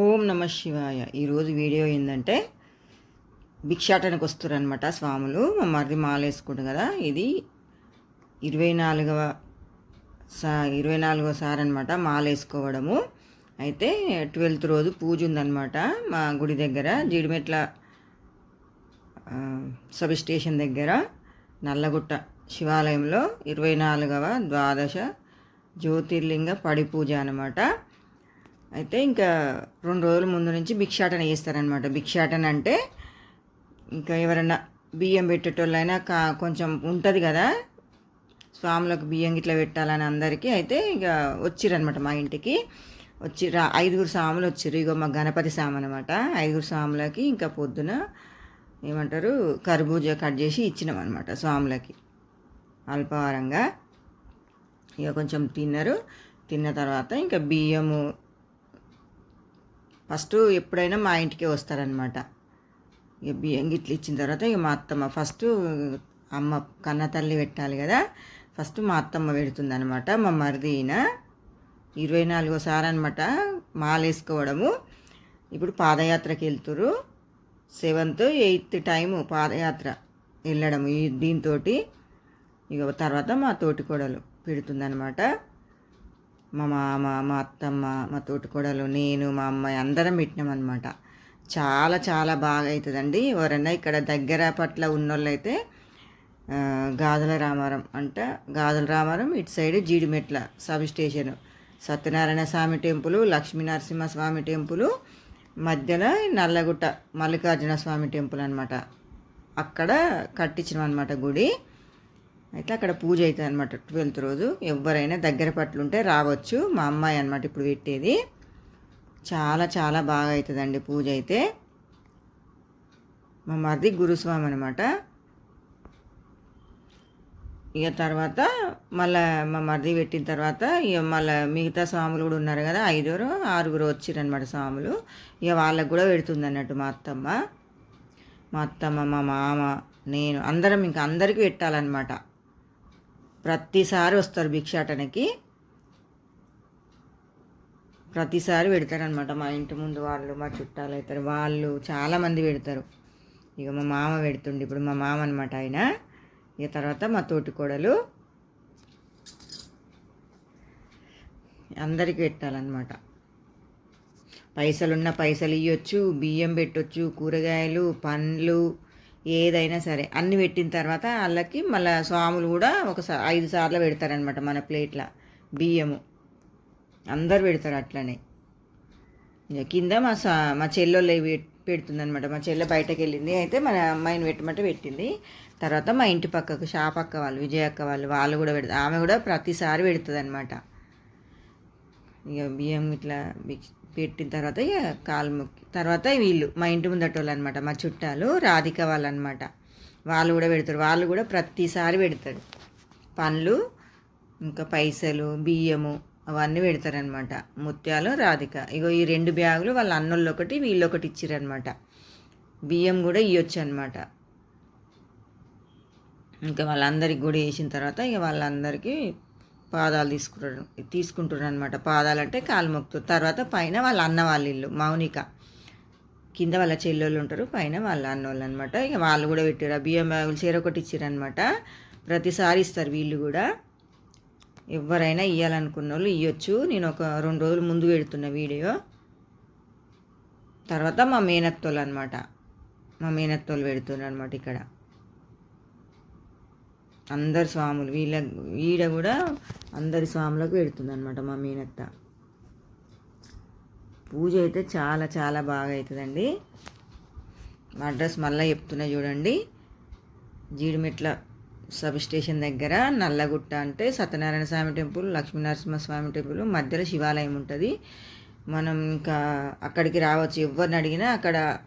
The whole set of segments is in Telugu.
ఓం నమ శివాయ. ఈరోజు వీడియో ఏంటంటే భిక్షాటనకు వస్తారనమాట స్వాములు. మా మరిది మాల వేసుకుంటాం కదా. ఇది ఇరవై నాలుగవ సా ఇరవై నాలుగవ సార్ అనమాట మాల వేసుకోవడము అయితే ట్వెల్త్ రోజు పూజ ఉందన్నమాట మా గుడి దగ్గర జీడిమెట్ల సబ్ స్టేషన్ దగ్గర నల్లగుట్ట శివాలయంలో ఇరవై నాలుగవ ద్వాదశ జ్యోతిర్లింగ పడి పూజ అనమాట అయితే ఇంకా రెండు రోజుల ముందు నుంచి భిక్షాటన చేస్తారనమాట భిక్షాటన అంటే ఇంకా ఎవరన్నా బియ్యం పెట్టేటోళ్ళైనా కా కొంచెం ఉంటుంది కదా స్వాములకు బియ్యం ఇట్లా పెట్టాలని అందరికీ అయితే ఇక వచ్చిరనమాట మా ఇంటికి. వచ్చి రా ఐదుగురు స్వాములు వచ్చిర్రు. ఇగో మా గణపతి స్వామి అనమాట ఐదుగురు స్వాములకి ఇంకా పొద్దున ఏమంటారు కర్బూజా కట్ చేసి ఇచ్చినాం అనమాట స్వాములకి. అల్పహారంగా. ఇక కొంచెం తిన్నారు. తిన్న తర్వాత ఇంకా బియ్యము ఫస్ట్ ఎప్పుడైనా మా ఇంటికే వస్తారనమాట ఇక బియ్యం గిట్లు ఇచ్చిన తర్వాత ఇక మా అత్తమ్మ ఫస్ట్ అమ్మ కన్న తల్లి పెట్టాలి కదా ఫస్ట్ మా అత్తమ్మ పెడుతుంది అనమాట మా మరిది ఈయన ఇరవై నాలుగోసారి అనమాట మాలేసుకోవడము. ఇప్పుడు పాదయాత్రకి వెళ్తురు సెవెంత్ ఎయిత్ టైము పాదయాత్ర వెళ్ళడము ఈ దీంతో ఇక తర్వాత మా తోటి కోడలు పెడుతుందనమాట మా మామ మా అత్తమ్మ మా తోటికోడలు నేను మా అమ్మాయి అందరం పెట్టినామన్నమాట చాలా చాలా బాగా అవుతుందండి ఎవరన్నా ఇక్కడ దగ్గర పట్ల ఉన్నోళ్ళైతే ఆ, గాజుల రామారం అంటే గాజుల రామారం ఇటు side Jeedimetla sub station. Satyanarayana Swamy temple Lakshmi Narasimha Swamy temple మధ్యలో నల్లగుట్ట మల్లికార్జున స్వామి టెంపుల్ అనమాట అక్కడ కట్టించినాం అనమాట గుడి. అయితే అక్కడ పూజ అవుతుంది అనమాట ట్వెల్త్ రోజు. ఎవరైనా దగ్గర పట్లుంటే రావచ్చు. మా అమ్మాయి అనమాట ఇప్పుడు పెట్టేది. చాలా చాలా బాగా అవుతుందండి పూజ అయితే. మా మరిది గురుస్వామి అనమాట ఇక తర్వాత మళ్ళా మా మరిది పెట్టిన తర్వాత ఇక మళ్ళీ మిగతా స్వాములు కూడా ఉన్నారు కదా ఐదుగురు ఆరుగురు వచ్చిరనమాట స్వాములు. ఇక వాళ్ళకు కూడా పెడుతుంది అన్నట్టు మా అత్తమ్మ. మా అత్తమ్మ మా మామ నేను అందరం ఇంకా అందరికీ పెట్టాలన్నమాట. ప్రతిసారి వస్తారు భిక్షాటనకి. ప్రతిసారి పెడతారనమాట మా ఇంటి ముందు వాళ్ళు మా చుట్టాలు అవుతారు వాళ్ళు చాలామంది పెడతారు. ఇక మా మామ పెడుతుండే. ఇప్పుడు మా మామ అనమాట ఆయన. ఇక తర్వాత మా తోటి కోడలు అందరికీ పెట్టాలన్నమాట. పైసలున్న పైసలు ఇవ్వచ్చు బియ్యం పెట్టొచ్చు కూరగాయలు పండ్లు ఏదైనా సరే. అన్ని పెట్టిన తర్వాత వాళ్ళకి మళ్ళీ స్వాములు కూడా ఒక ఐదు సార్లు పెడతారనమాట మన ప్లేట్ల. బియ్యము. అందరు పెడతారు అట్లనే. ఇక కింద మా సా మా చెల్లెళ్ళు పెడుతుందనమాట మా చెల్లె బయటకు వెళ్ళింది అయితే మన అమ్మాయిని పెట్టమంటే పెట్టింది. తర్వాత మా ఇంటి పక్కకు షాప్ అక్క వాళ్ళు విజయ అక్క వాళ్ళు వాళ్ళు కూడా పెడతారు. ఆమె కూడా ప్రతిసారి పెడుతుంది అనమాట ఇక బియ్యం ఇట్లా బిక్- పెట్టిన తర్వాత ఇక కాలుముక్కి తర్వాత వీళ్ళు మా ఇంటి ముందట అనమాట మా చుట్టాలు రాధిక వాళ్ళు అనమాట వాళ్ళు కూడా పెడతారు. వాళ్ళు కూడా ప్రతిసారి పెడతారు. పండ్లు ఇంకా పైసలు బియ్యము అవన్నీ పెడతారనమాట. ముత్యాలు రాధిక. ఇగో ఈ రెండు బ్యాగులు వాళ్ళ అన్నోళ్ళు ఒకటి వీళ్ళు ఒకటి ఇచ్చిరనమాట. బియ్యం కూడా ఇవ్వచ్చు అనమాట ఇంకా వాళ్ళందరికి కూడా వేసిన తర్వాత ఇక వాళ్ళందరికీ పాదాలు తీసుకుంటారు తీసుకుంటారు అనమాట పాదాలు అంటే కాలు మొక్కుతారు తర్వాత పైన వాళ్ళ అన్న వాళ్ళ ఇల్లు మౌనిక. కింద వాళ్ళ చెల్లెళ్ళు ఉంటారు పైన వాళ్ళ అన్నోళ్ళు అనమాట ఇక వాళ్ళు కూడా పెట్టారు. బియ్యం బ్యాగులు చీరొకటి ఇచ్చారనమాట ప్రతిసారి ఇస్తారు వీళ్ళు కూడా. ఎవరైనా ఇవ్వాలనుకున్న వాళ్ళు ఇవ్వచ్చు నేను ఒక రెండు రోజులు ముందు పెడుతున్న వీడియో. తర్వాత మా మేనత్తోళ్ళు అనమాట మా మేనత్తోళ్ళు పెడుతున్నారు అనమాట ఇక్కడ. అందరి స్వాములు వీళ్ళ ఈడ కూడా అందరి స్వాములకు పెడుతుంది అనమాట మా మీనత్త. పూజ అయితే చాలా చాలా బాగా అవుతుందండి మా అడ్రస్ మళ్ళీ చెప్తున్నా చూడండి. జీడిమెట్ల సబ్ స్టేషన్ దగ్గర నల్లగుట్ట అంటే సత్యనారాయణ స్వామి టెంపుల్ లక్ష్మీనరసింహ స్వామి టెంపుల్ మధ్యలో శివాలయం ఉంటుంది. మనం ఇంకా అక్కడికి రావచ్చు. ఎవరిని అడిగినా అక్కడ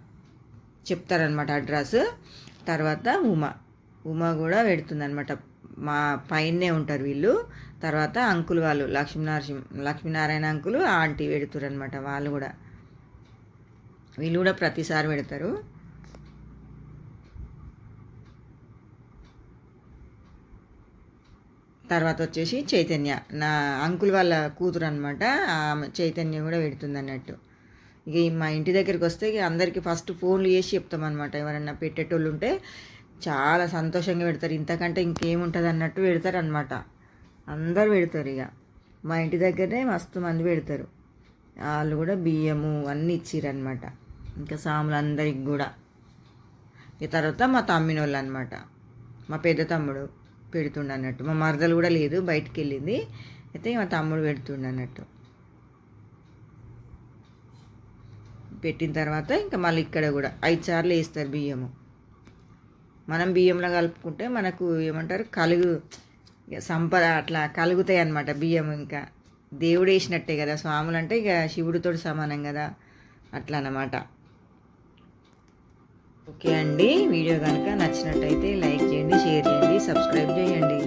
చెప్తారనమాట అడ్రస్. తర్వాత ఉమా. ఉమా కూడా పెడుతుందనమాట మా పైనే ఉంటారు వీళ్ళు. తర్వాత అంకుల్ వాళ్ళు లక్ష్మీనరసింహ లక్ష్మీనారాయణ అంకులు ఆంటీ పెడుతురు అనమాట వాళ్ళు కూడా. వీళ్ళు కూడా ప్రతిసారి పెడతారు. తర్వాత వచ్చేసి చైతన్య. నా అంకుల్ వాళ్ళ కూతురు అనమాట చైతన్య కూడా పెడుతుంది అన్నట్టు ఇక మా ఇంటి దగ్గరికి వస్తే ఇక అందరికీ ఫస్ట్ ఫోన్లు చేసి చెప్తామన్నమాట. ఎవరన్నా పెట్టేటోళ్ళు ఉంటే చాలా సంతోషంగా పెడతారు. ఇంతకంటే ఇంకేముంటుంది అన్నట్టు పెడతారు అనమాట అందరు పెడతారు ఇక. మా ఇంటి దగ్గరనే మస్తు మంది పెడతారు. వాళ్ళు కూడా బియ్యము అన్నీ ఇచ్చిరనమాట ఇంకా సాములు అందరికి కూడా. ఇక తర్వాత మా తమ్మిన వాళ్ళు అనమాట మా పెద్ద తమ్ముడు పెడుతుండ అన్నట్టు. మా మరదలు కూడా లేదు బయటికి వెళ్ళింది. అయితే మా తమ్ముడు పెడుతుండ అన్నట్టు. పెట్టిన తర్వాత ఇంకా మళ్ళీ ఇక్కడ కూడా ఐదు సార్లు వేస్తారు బియ్యము. మనం బియ్యంలో కలుపుకుంటే మనకు ఏమంటారు? కలుగు ఇక సంపద అట్లా కలుగుతాయి అన్నమాట బియ్యం ఇంకా. దేవుడు వేసినట్టే కదా స్వాములు అంటే ఇక శివుడితో సమానం కదా అట్లా అన్నమాట. ఓకే అండి వీడియో కనుక నచ్చినట్టయితే లైక్ చేయండి షేర్ చేయండి సబ్స్క్రైబ్ చేయండి.